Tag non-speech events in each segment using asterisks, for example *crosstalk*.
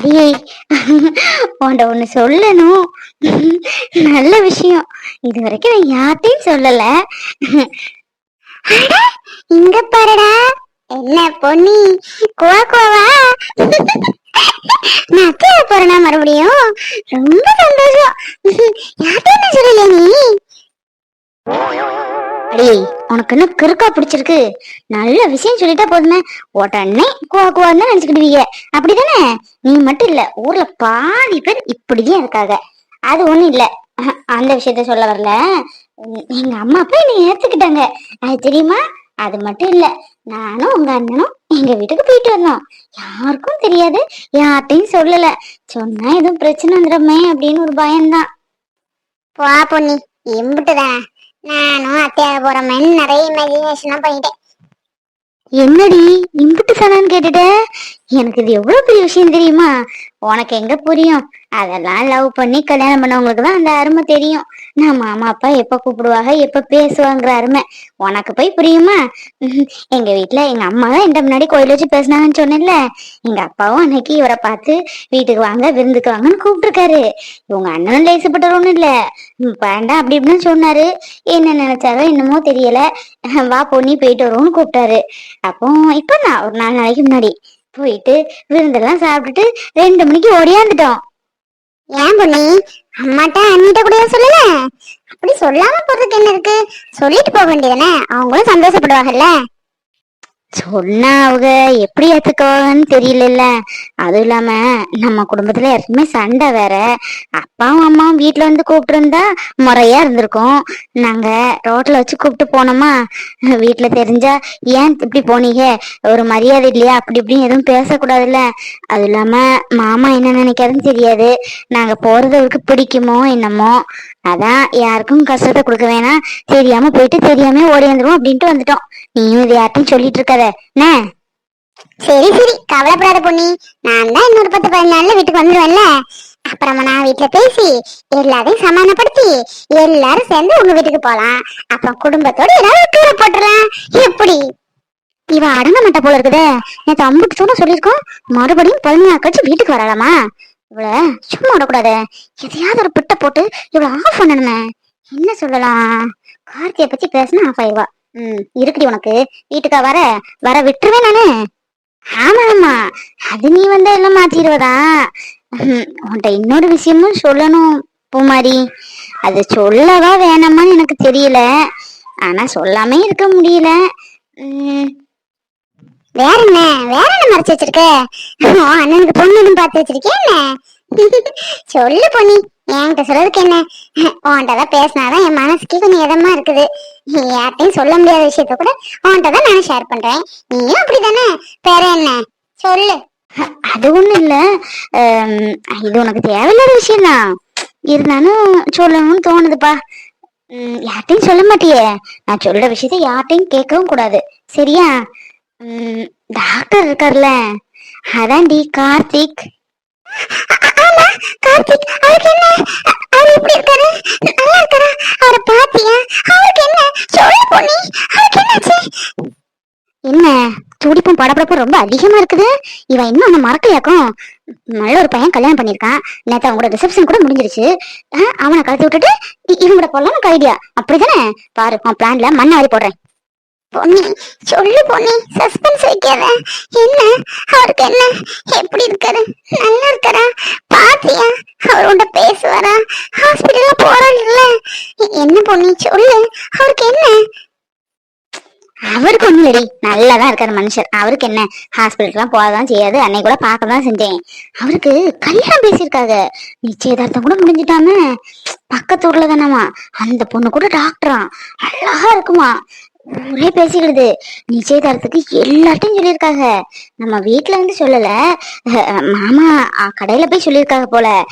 அடியே. உன்ட ஒண்ணு சொல்லணும். நல்ல விஷயம். இது வரைக்கும் நான் யார்த்தையும் சொல்லல. அட, இங்க பாருடா. என்ன பொன்னி? குவா குவா நான் அத்தையா போறேனா மறுபடியும்? ரொம்ப சந்தோஷம். யார்ட்டையும் நான் சொல்லல நீ. அடே உனக்கு என்ன கிறுக்கா பிடிச்சிருக்கு. நல்ல விஷயம் சொல்லிட்டா போதுமே. உடனே குவா குவான்னு நினைச்சுக்கிடுவீங்க அப்படிதானே? நீ மட்டும் இல்ல ஊர்ல பாதி பேர் இப்படிதான் இருக்காங்க. அது ஒண்ணும் இல்ல. அந்த விஷயத்த சொல்ல வரல. எங்க அம்மா அப்பா என்னை ஏத்துக்கிட்டாங்க. அது தெரியுமா? அது மட்டும் இல்ல நானும் உங்க அண்ணனும் எங்க வீட்டுக்கு போயிட்டு வந்தோம். யாருக்கும் தெரியாது யார்ட்டையும் சொல்லல. சொன்னா எதுவும் பிரச்சனை வந்துடுமே அப்படின்னு ஒரு பயம்தான். போ பொன்னி. எம்பிட்டுதான். நானும் அத்தையாக போறோமேன்னு நிறைய இமேஜினேஷனா பண்ணிட்டேன். என்னடி இம்புட்டு சனான்னு கேட்டுட்டேன் எனக்கு இது எவ்வளவு பெரிய விஷயம் தெரியுமா? உனக்கு எங்க புரியும்? அதெல்லாம் லவ் பண்ணி கல்யாணம் பண்ணவங்களுக்கு தான் அந்த அருமை தெரியும். நான் மாமா அப்பா எப்ப கூப்பிடுவாங்க எப்ப பேசுவாங்கிற அருமை. உனக்கு போய் புரியுமா? எங்க வீட்ல எங்க அம்மா தான் என்கிட்ட முன்னாடி கோயில் வச்சு பேசினாங்கன்னு சொன்னேன்ல. எங்க அப்பாவும் அன்னைக்கு இவரை பார்த்து வீட்டுக்கு வாங்க விருந்துக்கு வாங்கன்னு கூப்பிட்டுருக்காரு. இவங்க அண்ணனும் லேசப்பட்டவர் இல்ல. வேண்டாம் அப்படி இப்படின்னு சொன்னாரு. என்ன நினைச்சாரோ என்னமோ தெரியல. வா பொண்ணி போயிட்டு வருவோம்னு கூப்பிட்டாரு. அப்போ இப்போ நான் ஒரு நாலு நாளைக்கு முன்னாடி போயிட்டு விருந்தெல்லாம் சாப்பிட்டுட்டு ரெண்டு மணிக்கு ஓடியாந்துட்டோம் ஏன் பொன்னி? அம்மாட்ட அண்ணிட்ட கூட சொல்லல? அப்படி சொல்லாம போறதுக்கு என்ன இருக்கு? சொல்லிட்டு போக வேண்டியதானே அவங்களும் சந்தோஷப்படுவாங்கல்ல? சொன்னா அவங்க எப்படி ஏத்துக்குவாங்கன்னு தெரியலல்ல. அதுவும் இல்லாம நம்ம குடும்பத்துல எப்பவுமே சண்டை வேற. அப்பாவும் அம்மாவும் வீட்டுல வந்து கூப்பிட்டு இருந்தா முறையா இருந்திருக்கும். நாங்க ரோட்ல வச்சு கூப்பிட்டு போனோமா? வீட்டுல தெரிஞ்சா ஏன் இப்படி போனீங்க? ஒரு மரியாதை இல்லையா? அப்படி இப்படின்னு எதுவும் பேசக்கூடாதுல்ல. அது இல்லாம மாமா என்ன நினைக்காதுன்னு தெரியாது. நாங்க போறது அவருக்கு பிடிக்குமோ என்னமோ? அதான் யாருக்கும் கஷ்டத்தை கொடுக்க வேணாம். தெரியாம போயிட்டு தெரியாம ஓடி வந்துருவோம் அப்படின்ட்டு வந்துட்டோம். நீயும் இது யார்ட்டையும் சொல்லிட்டு இருக்காத. என்ன? சரி சரி. கவலைப்படாத பொண்ணி நான் தான் இன்னொரு பத்து பதினஞ்சு நாள்ல வீட்டுக்கு வந்துருவேன்ல. அப்புறமா நான் வீட்டுல பேசி எல்லாரையும் சமாதானப்படுத்தி எல்லாரும் சேர்ந்து உங்க வீட்டுக்கு போலாம். அப்புறம் குடும்பத்தோட ஏதாவது டூரை போட்டுடலாம் எப்படி? இவ அடங்க மாட்டா போல இருக்குதே. நேற்று அம்புட்டு தூரம் சொல்லியிருக்கோம். மறுபடியும் பதினஞ்சு நாள் கழிச்சு வீட்டுக்கு வரலாமா? இவள சும்மா விடக்கூடாது. எதையாவது ஒரு பிட்ட போட்டு இவளை ஆஃப் பண்ணணுமே. என்ன சொல்லலாம்? கார்த்தியை பத்தி பேசினா ஆஃப் ஆயிடுவா. ம் இருக்குடி உனக்கு. வீட்டுக்கா வர வர விட்டுருவேன் நானு. ஆமா ஆமா. அது நீ வந்தா எல்லாம் மாத்திடுவதா? உன்கிட்ட இன்னொரு விஷயமும் சொல்லணும் பூமாரி. அது சொல்லவா வேணாமான்னு எனக்கு தெரியல. ஆனா சொல்லாம இருக்க முடியல. வேற என்ன? வேற என்ன மறைச்சு வச்சிருக்க? அண்ணனுக்கு பொண்ணு எதுவும் பார்த்து வச்சிருக்கேன் என்ன? சொல்லு பொண்ணி என்கிட்ட சொல்றதுக்கு என்ன? உன்கிட்ட தான் பேசினாதான் என் மனசுக்கு கொஞ்சம் இதமா இருக்குது. யார்ட்டையும் சொல்ல முடியாத விஷயத்த கூட உன்கிட்ட தான் நான் ஷேர் பண்றேன். நீயும் அப்படிதானே? வேற என்ன? சொல்லு. அது ஒண்ணும் இல்ல. இது உனக்கு தேவையில்லாத விஷயம்தான். இருந்தாலும் சொல்லணும்னு தோணுதுப்பா. யார்ட்டையும் சொல்ல மாட்டியே. நான் சொல்ற விஷயத்த யார்ட்டையும் கேட்கவும் கூடாது. சரியா? டாக்டர் இருக்கார்ல. அதான்டி கார்த்திக். ஆமா கார்த்திக் அவருக்கு என்ன? அவர் எப்படி இருக்காரு? நல்லா இருக்காரா? அவரை பாத்தியா? அவருக்கு என்ன? சொல்லு பொண்ணி அவருக்கு என்னாச்சு? என்ன துடிப்பும் படப்படப்பும் ரொம்ப அதிகமா இருக்குது. இவன் இன்னும் அவனை மறக்கலையாக்கும். நல்ல ஒரு பையன் கல்யாணம் பண்ணியிருக்கான். நேத்து அவங்களோட ரிசப்ஷன் கூட முடிஞ்சிருச்சு. அவனை கலத்தி விட்டுட்டு இ- இவன் கூட போலாம் ஐடியா அப்படிதானே பாரு உன் பிளான்ல மண்ணை வாரி போடுறேன். பொண்ணு சொல்லு பொண்ணு சஸ்பென்ஸ் வைக்காத. என்ன? அவருக்கு என்ன? எப்படி இருக்காரு? நல்லா இருக்காரா? பாத்தியா? அவர் உண்ட பேசுவாரா? ஹாஸ்பிட்டல்ல போறாருல்ல என்ன பொண்ணு? சொல்லு. அவருக்கு என்ன? அவருக்கு ஒண்ணும் இல்லை நல்லாதான் இருக்காரு மனுஷர். அவருக்கு என்ன? ஹாஸ்பிட்டலுக்குலாம் போகதான் செய்யாது. அன்னைக்கு கூட பார்க்க தான் செஞ்சேன். அவருக்கு கல்யாணம் பேசியிருக்காங்க. நிச்சயதார்த்தம் கூட முடிஞ்சிட்டாம. பக்கத்து ஊர்ல தானமா அந்த பொண்ணு கூட டாக்டரா அழகா இருக்குமா. ஊரே பேசிக்கிடுது. நிச்சயதாரத்துக்கு எல்லாத்தையும் சொல்லியிருக்காங்க. நம்ம வீட்டுல இருந்து சொல்லல. மாமா கடையில போய் சொல்லியிருக்காங்க போல.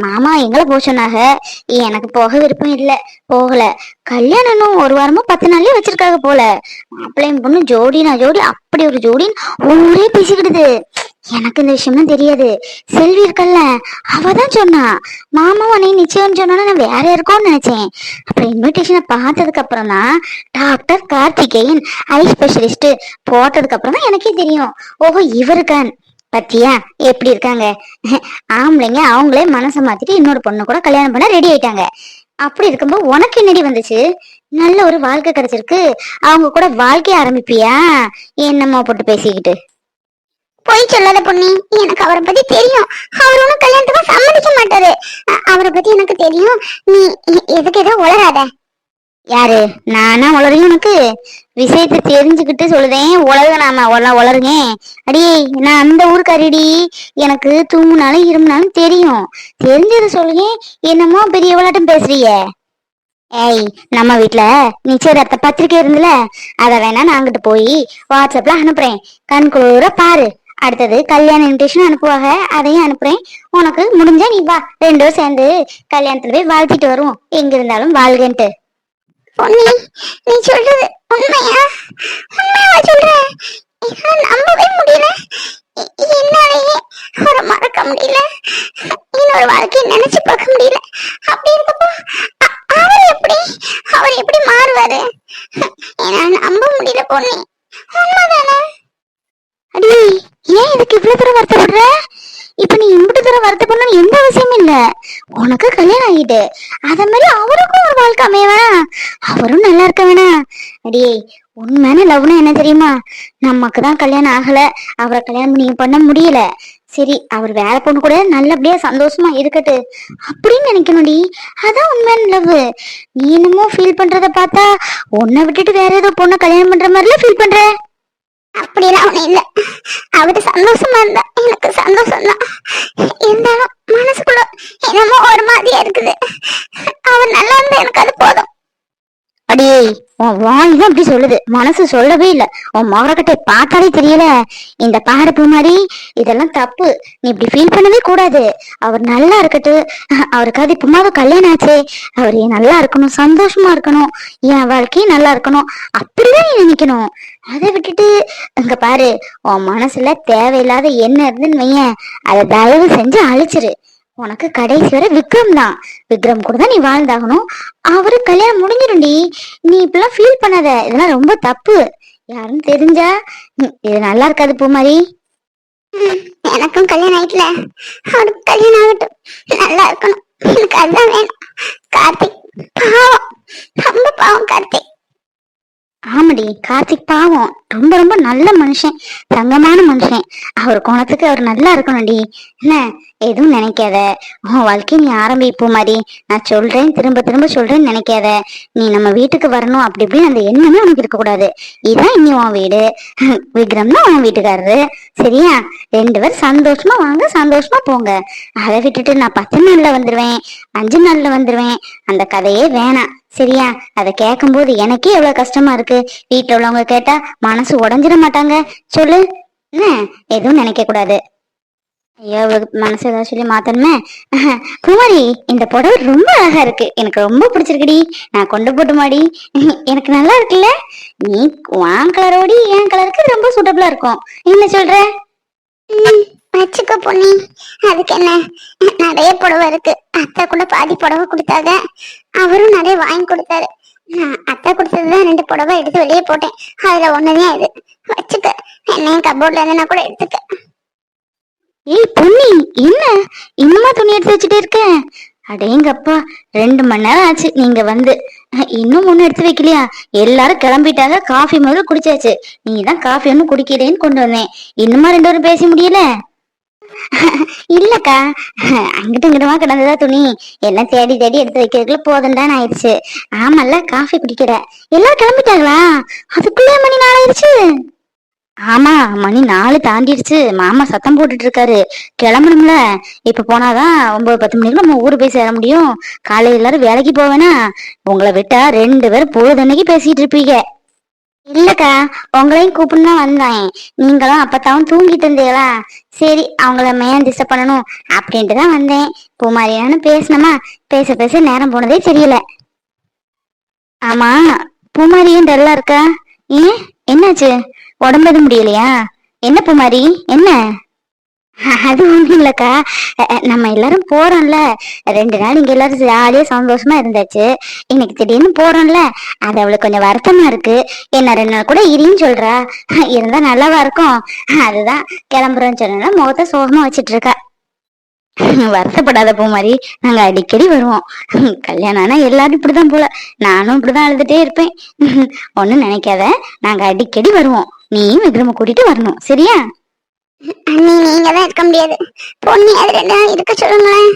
மாமா எங்களை போக சொன்னாங்க. எனக்கு போக விருப்பம் இல்ல. போகல. கல்யாணம் இன்னும் ஒரு வாரமா பத்து நாள்லயே வச்சிருக்காங்க போல. மாப்பிள்ளையும் பொண்ணு ஜோடினா ஜோடி அப்படி ஒரு ஜோடின்னு ஊரே பேசிக்கிடுது. எனக்கு இந்த விஷயம்லாம் தெரியாது. செல்வி இருக்கல்ல அவ தான் சொன்னா. மாமாவும் அன்னைக்கு நிச்சயம் சொன்னோன்னு நான் வேற இருக்கோன்னு நினைச்சேன். அப்புறம் இன்விடேஷனை பார்த்ததுக்கு அப்புறம் தான் டாக்டர் கார்த்திகேயன் ஐ ஸ்பெஷலிஸ்ட் போட்டதுக்கு அப்புறம் தான் எனக்கே தெரியும். ஓஹோ இவருக்கான். பத்தியா? எப்படி இருக்காங்க? ஆம்பளைங்க அவங்களே மனசை மாத்திட்டு இன்னொரு பொண்ணு கூட கல்யாணம் பண்ண ரெடி ஆயிட்டாங்க. அப்படி இருக்கும்போது உனக்கு என்னடி வந்துச்சு? நல்ல ஒரு வாழ்க்கை கிடைச்சிருக்கு. அவங்க கூட வாழ்க்கைய ஆரம்பிப்பியா? என்னம்மா போட்டு பேசிக்கிட்டு? பொய் சொல்லாத பொண்ணி எனக்கு அவரை பத்தி தெரியும். அவர் ஒன்றும் கல்யாணத்துக்கு சம்மதிக்க மாட்டாரு. அவரை பத்தி எனக்கு தெரியும். நீ எதுக்கு ஏதோ உளராத யாரு? நானா உளறையும் உனக்கு? விஷயத்தை தெரிஞ்சுக்கிட்டு சொல்லுதேன். உலக நாம உல உளருங்க. அடியே நான் அந்த ஊருக்காரிடி. எனக்கு தூங்குனாலும் இருமுனாலும் தெரியும். தெரிஞ்சதை சொல்லுங்க. என்னமோ பெரிய விளாட்டம் பேசுறிய ஏய் நம்ம வீட்ல நிச்சயதார்த்த பத்திரிக்கை இருந்துல. அத வேணா நான் அங்கிட்டு போய் வாட்ஸ்அப்ல அனுப்புறேன். கண் குளிர பாரு. அடுத்தது கல்யாண இன்விடேஷன் அனுப்புவாங்க. அதையும் அனுப்புறேன். உனக்கு முடிஞ்சா நீ வா. ரெண்டும் சேர்ந்து கல்யாணத்துல போய் வாழ்த்திட்டு வருவோம். எங்க இருந்தாலும் வாழ்கன்ட்டு. பொண்ணி நீ சொல்றது உண்மையா? உண்மையா சொல்ற என்னால நம்பவே முடியல எ- என்னாலயே அவரை மறக்க முடியல இன்னொரு வாழ்க்கையை நினைச்சு பார்க்க முடியல அப்படி இருக்கப்போ அ- அவர் எப்படி அவர் எப்படி மாறுவாரு என்னால நம்ப முடியல பொண்ணி உண்மைதானே அடி ஏன் இதுக்கு இவ்வளவு தூரம் வருத்தப்படுற இப்ப நீ இம்புட்டு தூரம் வருத்தப்படணும்னு எந்த அவசியமும் இல்ல உனக்கு கல்யாணம் ஆகிட்டு அத மாதிரி அவருக்கும் ஒரு வாழ்க்கை அமைய வேணாம் அவரும் நல்லா இருக்க வேணா. அடியே உண்மையான லவ்னா என்ன தெரியுமா? நமக்கு தான் கல்யாணம் ஆகல. அவரை கல்யாணம் நீங்க பண்ண முடியல. சரி அவர் வேற பொண்ணு கூட நல்லபடியா சந்தோஷமா இருக்கட்டு. அப்படின்னு நினைக்கணும்டி. அதான் உண்மையான லவ் நீ என்னமோ ஃபீல் பண்றத பார்த்தா உன்னை விட்டுட்டு வேற ஏதோ பொண்ணை கல்யாணம் பண்ற மாதிரிலாம் ஃபீல் பண்ற? அப்படியெல்லாம் ஒண்ணும் இல்ல. அவரு சந்தோஷமா இருந்தா எனக்கு சந்தோஷம் தான் இருந்தாலும் மனசுக்குள்ள என்னமோ ஒரு மாதிரியா இருக்குது. அவர் நல்லா இருந்தா எனக்கு அது போதும். அடியே உன் வாய் தான் அப்படி சொல்லுது. மனசு சொல்லவே இல்ல. உன் மகரக்கட்டை பார்த்தாலே தெரியல. இந்த பாரு மாதிரி இதெல்லாம் தப்பு. நீ இப்படி ஃபீல் பண்ணவே கூடாது. அவர் நல்லா இருக்கட்டும். அவருக்காவது இப்பமாவது கல்யாணம் ஆச்சே. அவர் ஏன் நல்லா இருக்கணும்? சந்தோஷமா இருக்கணும். என் வாழ்க்கையும் நல்லா இருக்கணும். அப்படிதான் நீ நினைக்கணும். அதை விட்டுட்டு அங்க பாரு. உன் மனசுல தேவையில்லாத என்ன இருந்துன்னு வையன். அதை தயவு செஞ்சு அழிச்சிரு. உனக்கு கடைசி வரை விக்ரம் தான். விக்ரம் கூட தான் நீ வாழ்ந்தாகணும். அவரு கல்யாணம் முடிஞ்சிடும்டி. நீ இப்பெல்லாம் ஃபீல் பண்ணாத. இதெல்லாம் ரொம்ப தப்பு. யாருன்னு தெரிஞ்சா இது நல்லா இருக்காது பூமாரி. எனக்கும் கல்யாணம் ஆயிட்டல. அவருக்கு கல்யாணம் ஆகட்டும். நல்லா இருக்கணும். எனக்கு அதுதான் வேணும். கார்த்திக் பாவம். ரொம்ப பாவம் கார்த்திக். ஆமாடி கார்த்திக் பாவம். ரொம்ப ரொம்ப நல்ல மனுஷன். தங்கமான மனுஷன். அவர் குணத்துக்கு அவர் நல்லா இருக்கணும்டி. என்ன? எதுவும் நினைக்காத. உன் வாழ்க்கை நீ ஆரம்பிப்பு மாதிரி நான் சொல்றேன் திரும்ப திரும்ப சொல்றேன்னு நினைக்காத. நீ நம்ம வீட்டுக்கு வரணும் அப்படி இப்படின்னு அந்த எண்ணமே உனக்கு இருக்கக்கூடாது இதான் இனி உன் வீடு. *laughs* விக்ரம் தான் உன் வீட்டுக்காரரு. சரியா? ரெண்டு பேரும் சந்தோஷமா வாங்க சந்தோஷமா போங்க. அதை விட்டுட்டு நான் பத்து நாள்ல வந்துருவேன் அஞ்சு நாள்ல வந்துருவேன். அந்த கதையே வேணாம். சரியா? அதை கேட்கும்போது எனக்கே எவ்வளவு கஷ்டமா இருக்கு. வீட்டுல உள்ளவங்க கேட்டா மனசு உடஞ்சிட மாட்டாங்க. சொல்லு. என்ன? எதுவும் நினைக்க கூடாது. ஐயோ மனசு ஏதாவது சொல்லி மாத்தணுமே? *laughs* குமாரி இந்த புடவை ரொம்ப அழகா இருக்கு. எனக்கு ரொம்ப பிடிச்சிருக்குடி. நான் கொண்டு போட்டுமாடி. *laughs* எனக்கு நல்லா இருக்குல்ல? நீ உன் கலரோடி என் கலருக்கு ரொம்ப சூட்டபிளா இருக்கும். என்ன சொல்ற? ம், வச்சுக்க பொண்ணி அதுக்கு என்ன? நிறைய புடவை இருக்கு. அத்தை கூட பாதி புடவை கொடுத்தாங்க. அவரும் நிறைய வாங்கி கொடுத்தாரு. நான் அத்தை கொடுத்ததுதான் ரெண்டு புடவை எடுத்து வெளியே போட்டேன். அதுல ஒண்ணுதான் இது. வச்சுக்க. என்னையும் கபோர்ட்ல இருந்து கூட எடுத்துக்க. ஏய் பொண்ணி என்ன? இன்னுமா துணி எடுத்து வச்சுட்டு இருக்க? அடேங்கப்பா ரெண்டு மணி நேரம் ஆச்சு நீங்க வந்து. இன்னும் ஒண்ணு எடுத்து வைக்கலையா? எல்லாரும் கிளம்பிட்டாங்க. காஃபி முதல்ல குடிச்சாச்சு. நீ தான் காஃபி ஒன்னும் குடிக்கிறேன்னு கொண்டு வந்தேன். இன்னுமா ரெண்டு பேரும் பேச முடியல? இல்லக்கா அங்கிட்டு இங்கிட்டுமா கிடந்ததா துணி? எல்லாம் தேடி தேடி எடுத்து வைக்கிறதுக்குள்ள போதும்தான் ஆயிடுச்சு. ஆமல்ல காஃபி குடிக்கிற. எல்லாம் கிளம்பிட்டாங்களா? அதுக்குள்ளே மணி நாளாயிருச்சு ஆமா மணி நாலு தாண்டிடுச்சு. மாமா சத்தம் போட்டுட்டு இருக்காரு கிளம்பணும்ல. இப்ப போனாதான் ஒன்பது பத்து மணிக்கு நம்ம ஊரு போய் சேர முடியும். காலையில எல்லாரும் வேலைக்கு போவேனா? உங்களை விட்டா ரெண்டு பேரும் பொழுதன்னைக்கு பேசிட்டு இருப்பீங்க. இல்லக்கா உங்களையும் கூப்பிட்டு வந்தேன். நீங்களும் அப்பத்தாவும் தூங்கிட்டு இருந்தீங்களா? சரி அவங்கள மேன் திசை பண்ணணும் அப்படின்ட்டு தான் வந்தேன். பூமாரியான்னு பேசினமா பேச பேச நேரம் போனதே தெரியல. ஆமா பூமாரியும் டல்லா இருக்கா? ஏன்? என்னாச்சு? உடம்பு எதுவும் முடியலையா? என்ன பூமாரி? என்ன? *laughs* அது ஒண்ணும் இல்லக்கா. நம்ம எல்லாரும் போறோம்ல. ரெண்டு நாள் இங்க எல்லாரும் ஜாலியா சந்தோஷமா இருந்தாச்சு. இன்னைக்கு திடீர்னு போறோம்ல. அது அவளுக்கு கொஞ்சம் வருத்தமா இருக்கு. என்ன ரெண்டு நாள் கூட இரின்னு சொல்றா. *laughs* இருந்தா நல்லாவா இருக்கும். அதுதான் கிளம்புறோம்னு சொன்னா முகத்தை சோகமா வச்சிட்டு இருக்கா. *laughs* வருத்தப்படாத பூ மாதிரி நாங்க அடிக்கடி வருவோம். கல்யாணம் ஆனா எல்லாரும் இப்படிதான் போல. நானும் இப்படிதான் அழுதுட்டே இருப்பேன். ஒண்ணும் நினைக்காத. நாங்க அடிக்கடி வருவோம். நீயும் விக்ரம கூட்டிட்டு வரணும். சரியா? அண்ணி நீங்க தான் இருக்க முடியாது. பொண்ணு அது இருக்க சொல்லுங்களேன்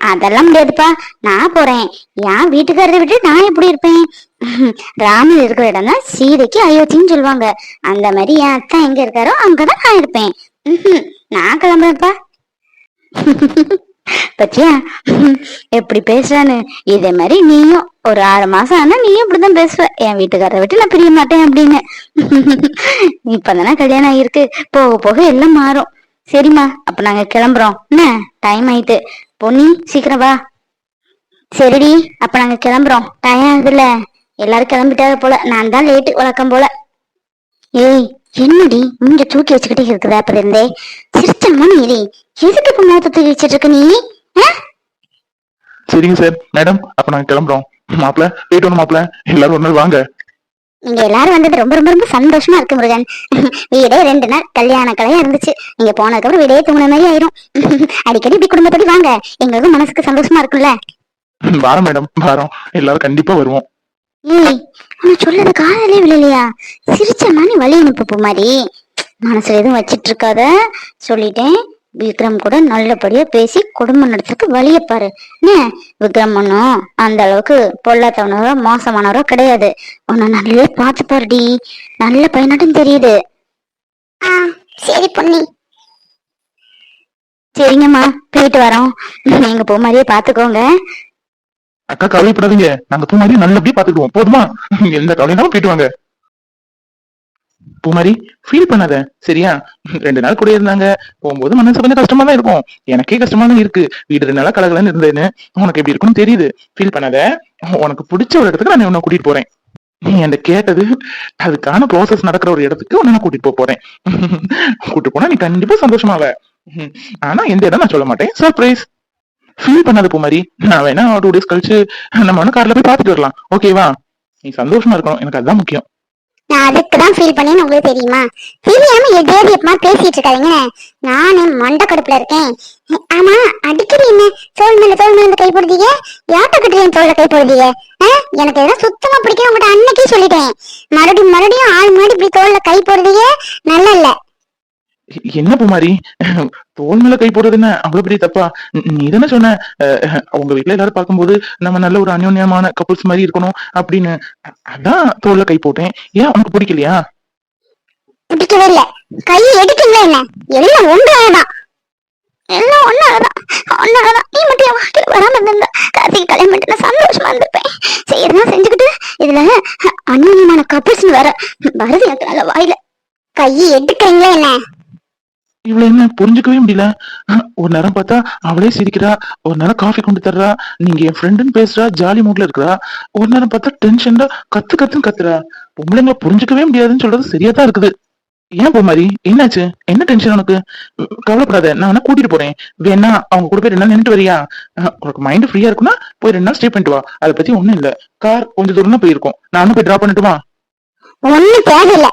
அதெல்லாம் முடியாதுப்பா. நான் போறேன். என் வீட்டுக்காரரை விட்டு நான் எப்படி இருப்பேன்? ராமர் இருக்கிற இடம் தான் சீதைக்கு அயோத்தின்னு சொல்லுவாங்க. அந்த மாதிரி என் எங்க இருக்காரோ அங்கதான் நான் இருப்பேன். நான் கிளம்புறேன்ப்பா. பத்தியா? எப்படி பேசுறான்னு? இதே மாதிரி நீயும் ஒரு ஆறு மாசம் ஆனா நீ இப்படிதான் பேசுவ. என் வீட்டுக்காரரை விட்டு நான் பிரிய மாட்டேன் அப்படின்னு. *laughs* இப்பதானே கல்யாணம் ஆயிருக்கு. போக போக எல்லாம் மாறும். சரிம்மா அப்ப நாங்க கிளம்புறோம். என்ன? டைம் ஆயிட்டு. பொன்னி சீக்கிரம் வா. சரிடி அப்ப நாங்க கிளம்புறோம். டைம் ஆகுதுல எல்லாரும் கிளம்பிட்டாத போல. நான் தான் லேட்டு வழக்கம் போல. ஏய் என்னடி? முஞ்ச தூக்கி வச்சுக்கிட்டே இருக்குதா அப்ப இருந்தே. சிரிச்சமான இடி எதுக்கு இப்ப தூக்கி வச்சிட்டு இருக்க நீ? சரிங்க சார் மேடம் அப்ப நாங்க கிளம்புறோம். மாப்பிள போயிட்டு வரணும் மாப்பிள. எல்லாரும் ஒரு நாள் வாங்க. நீங்க எல்லாரும் வந்தது ரொம்ப ரொம்ப ரொம்ப சந்தோஷமா இருக்கு முருகன். வீடே ரெண்டு நாள் கல்யாண கலையா இருந்துச்சு. நீங்க போனதுக்கு அப்புறம் வீடே தூங்குன மாதிரி ஆயிரும். அடிக்கடி இப்படி குடும்பத்தோட வாங்க. எங்களுக்கும் மனசுக்கு சந்தோஷமா இருக்கும்ல. வாரம் மேடம் வாரம். எல்லாரும் கண்டிப்பா வருவோம். ஏய் உனக்கு சொல்லது காதலே விழலையா? சிரிச்ச மாதிரி வழி அனுப்பு மாதிரி. மனசுல எதுவும் வச்சிட்டு இருக்காத. சொல்லிட்டேன். விக்ரம் கூட நல்லபடியா பேசி குடும்பம் நடத்துறதுக்கு வழியை பாரு. என்ன விக்ரம் ஒன்னும் அந்த அளவுக்கு பொல்லாதவனரோ மோசமானவரோ கிடையாது. உன்னை நல்லா பார்த்து பாருடி. நல்ல பையனாட்டும் தெரியுது. சரி பொண்ணி சரிங்கம்மா போயிட்டு வரோம். நீங்க போ மாதிரியே பாத்துக்கோங்க அக்கா கவலைப்படாதீங்க. நாங்க பூமாரி நல்லபடியா பாத்துக்குவோம் போதுமா? எந்த கவலையும் போயிட்டு வாங்க. பூமாரி ஃபீல் பண்ணாத. சரியா? ரெண்டு நாள் கூட இருந்தாங்க. போகும்போது மனசு கொஞ்சம் கஷ்டமா தான் இருக்கும். எனக்கே கஷ்டமா தான் இருக்கு. வீடு ரெண்டு நாளா கலகலன்னு இருந்தேன்னு. உனக்கு எப்படி இருக்கும்னு தெரியுது. ஃபீல் பண்ணாத. உனக்கு பிடிச்ச ஒரு இடத்துக்கு நான் உன்னை கூட்டிட்டு போறேன். நீ என்கிட்ட கேட்டது? அதுக்கான ப்ராசஸ் நடக்கிற ஒரு இடத்துக்கு உன்னை நான் கூட்டிட்டு போக போறேன் கூட்டிட்டு போனா நீ கண்டிப்பா சந்தோஷமாவ ஆனா எந்த இடம் நான் சொல்ல மாட்டேன். சர்ப்ரைஸ் ஃபீல் பண்ணாத பூமாரி. நான் வேணா டூ டேஸ் கழிச்சு நம்ம வேணா கார்ல போய் பாத்துட்டு வரலாம். ஓகேவா நீ சந்தோஷமா இருக்கணும். எனக்கு அதுதான் முக்கியம். நான் அதுக்கு தான் ஃபீல் பண்ணேன்னு உங்களுக்கு தெரியுமா? தெரியாம எதையாவது எப்பமா பேசிட்டு இருக்காதீங்க நானு மண்ட கடுப்புல இருக்கேன். ஆமா அடிக்கடி என்ன தோல் மேல தோல் மேல கை போடுதீங்க? யாட்ட கட்டுறீங்க என் தோல்ல கை போடுதீங்க? ஆ? எனக்கு எதாவது சுத்தமா பிடிக்கல உங்கள்கிட்ட அன்னைக்கே சொல்லிட்டேன். மறுபடியும் மறுபடியும் ஆள் முன்னாடி இப்படி தோல்ல கை போடுறீங்க நல்லா இல்லை. என்ன பூமாரி? தோல் மேல கை போடுறது என்ன அவ்வளவு பெரிய தப்பா? நீ- தானே சொன்ன அஹ், உங்க வீட்ல எல்லாரும் பார்க்கும்போது நம்ம நல்ல ஒரு அந்யோன்யமான கப்புள்ஸ் மாதிரி இருக்கணும் அப்படின்னு. அதான் தோல்ல கை போட்டேன். ஏன் உனக்கு பிடிக்கலையா? பிடிக்கவே இல்ல. கை எடுக்கல என்ன? எல்லாம் உங்களாலதான் எல்லாம் ஒன்னாலதான் ஒன்னாலதான் நீ மட்டும் என் வாழ்க்கையில வராம இருந்திருந்தா கார்த்திக் கல்யாணம் பண்ணிட்டு நான் சந்தோஷமா இருந்திருப்பேன். செய்யறதா செஞ்சுக்கிட்டு இதுல அந்யோன்யமான கப்புள்ஸ் வர வருது எனக்கு நல்ல வாயில. கை எடுக்கிறீங்களா என்ன? இவ்வளவு என்ன புரிஞ்சுக்கவே முடியல. ஒரு நேரம் பார்த்தா அவளே சிரிக்கிறா. ஒரு நேரம் காஃபி கொண்டு தர்றா. நீங்க என் ஃப்ரெண்டுன்னு பேசுறா. ஜாலி மூட்ல இருக்கிறா. ஒரு நேரம் பார்த்தா டென்ஷன்ல கத்து கத்துன்னு கத்துறா. பொம்பளைங்களை புரிஞ்சுக்கவே முடியாதுன்னு சொல்றது சரியா தான் இருக்குது. ஏன் பூமாரி? என்னாச்சு? என்ன டென்ஷன் உனக்கு? கவலைப்படாத. நான் வேணா கூட்டிட்டு போறேன். வேணா அவங்க கூட போய் ரெண்டு நாள் நின்றுட்டு வரியா? உனக்கு மைண்ட் ஃப்ரீயா இருக்குன்னா போய் ரெண்டு நாள் ஸ்டே பண்ணிட்டு வா. அதை பத்தி ஒண்ணும் இல்ல. கார் கொஞ்சம் தூரம் தான் போயிருக்கோம். நானும் போய் டிராப் பண்ணிட்டுமா ஒண்ணும் தேவையில்ல.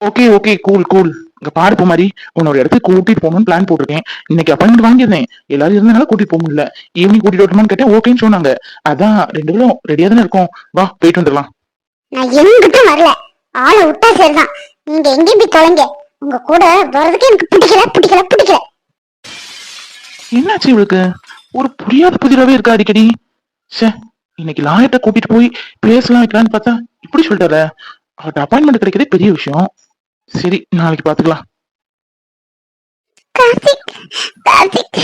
ஓகே ஓகே கூல் கூல் இங்க பாரு பூமாரி உன்னோட இடத்துக்கு கூட்டிட்டு போகணும்னு பிளான் போட்டிருக்கேன். இன்னைக்கு அப்பாயின்மெண்ட் வாங்கியிருந்தேன். எல்லாரும் இருந்தனால கூட்டிட்டு போக முடியல. ஈவினிங் கூட்டிட்டு வரட்டுமான்னு கேட்டேன் ஓகேன்னு சொன்னாங்க. அதான் ரெண்டு பேரும் ரெடியா தானே இருக்கோம். வா போயிட்டு வந்துடலாம். நான் எங்கிட்டும் வரல. ஆளை விட்டா சரிதான். நீங்க எங்கேயும் போய் தொலைங்க. உங்க கூட வர்றதுக்கு எனக்கு பிடிக்கல பிடிக்கல பிடிக்கல. என்னாச்சு இவளுக்கு? ஒரு புரியாத புதிராவே இருக்கா அடிக்கடி? ச்சே இன்னைக்கு லாயர்ட்ட கூட்டிட்டு போய் பேசலாம் வைக்கலாம்னு பார்த்தா இப்படி சொல்லிட்டார அவட்ட அப்பாயின்மெண்ட் கிடைக்கிறதே பெரிய விஷயம். சரி நாளைக்கு பாத்துக்கலாம். கார்த்திக் கார்த்திக்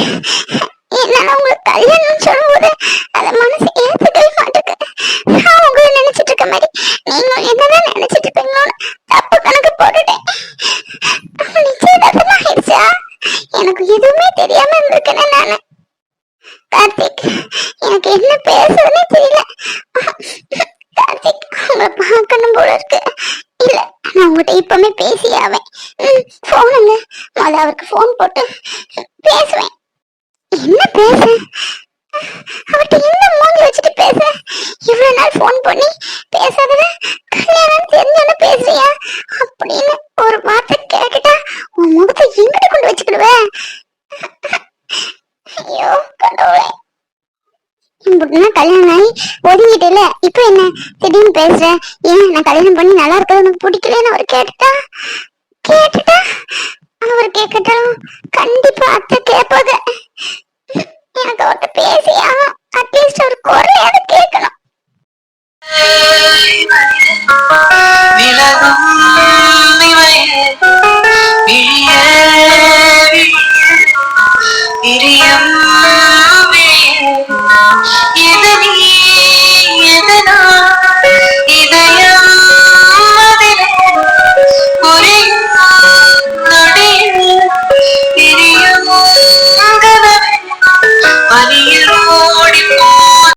என்னால உங்களுக்கு கல்யாணம் சொல்லும்போது அத மனசு ஏத்துக்கவே மாட்டேங்குது நான் உங்களை நினைச்சிட்டு இருக்க மாதிரி நீங்களும் என்னதான் நினைச்சிட்டு இருப்பீங்களோன்னு தப்பு கணக்கு போட்டுட்டேன் நிச்சயதார்த்தம் ஆயிடுச்சா எனக்கு எதுவுமே தெரியாம இருந்திருக்கேனே நானு கார்த்திக் எனக்கு என்ன பேசுறதுன்னே தெரியல கார்த்திக் உங்களை பார்க்கணும் போல இருக்கு இல்ல நான் உங்ககிட்ட இப்பவுமே பேசியாவேன் போனுங்க முத அவருக்கு போன் போட்டு பேசுவேன். என்ன பேச? அவர்கிட்ட என்ன மூஞ்சி வச்சுட்டு பேச. இவ்வளவு நாள் போன் பண்ணி பேசாதவ கல்யாணம் தெரிஞ்சோன்னு பேசுறியா? அப்படின்னு ஒரு வார்த்தை கேட்டுட்டா உன் முகத்தை எங்கிட்ட கொண்டு வச்சுக்கிடுவேன் ஐயோ கடவுளே. இப்படின்னா கல்யாணம் ஆகி ஒதுங்கிட்டு இல்ல. இப்ப என்ன? திடீர்னு பேசுற. ஏன் நான் கல்யாணம் பண்ணி நல்லா இருக்கிறது உனக்கு பிடிக்கலன்னு அவர் கேட்டுட்டா? கேட்டுட்டா? அவர் கேட்கட்டும் கண்டிப்பா அத்தை கேட்பாங்க எனக்கு அவர்கிட்ட பேசியா அட்லீஸ்ட் ஒரு குறையாவது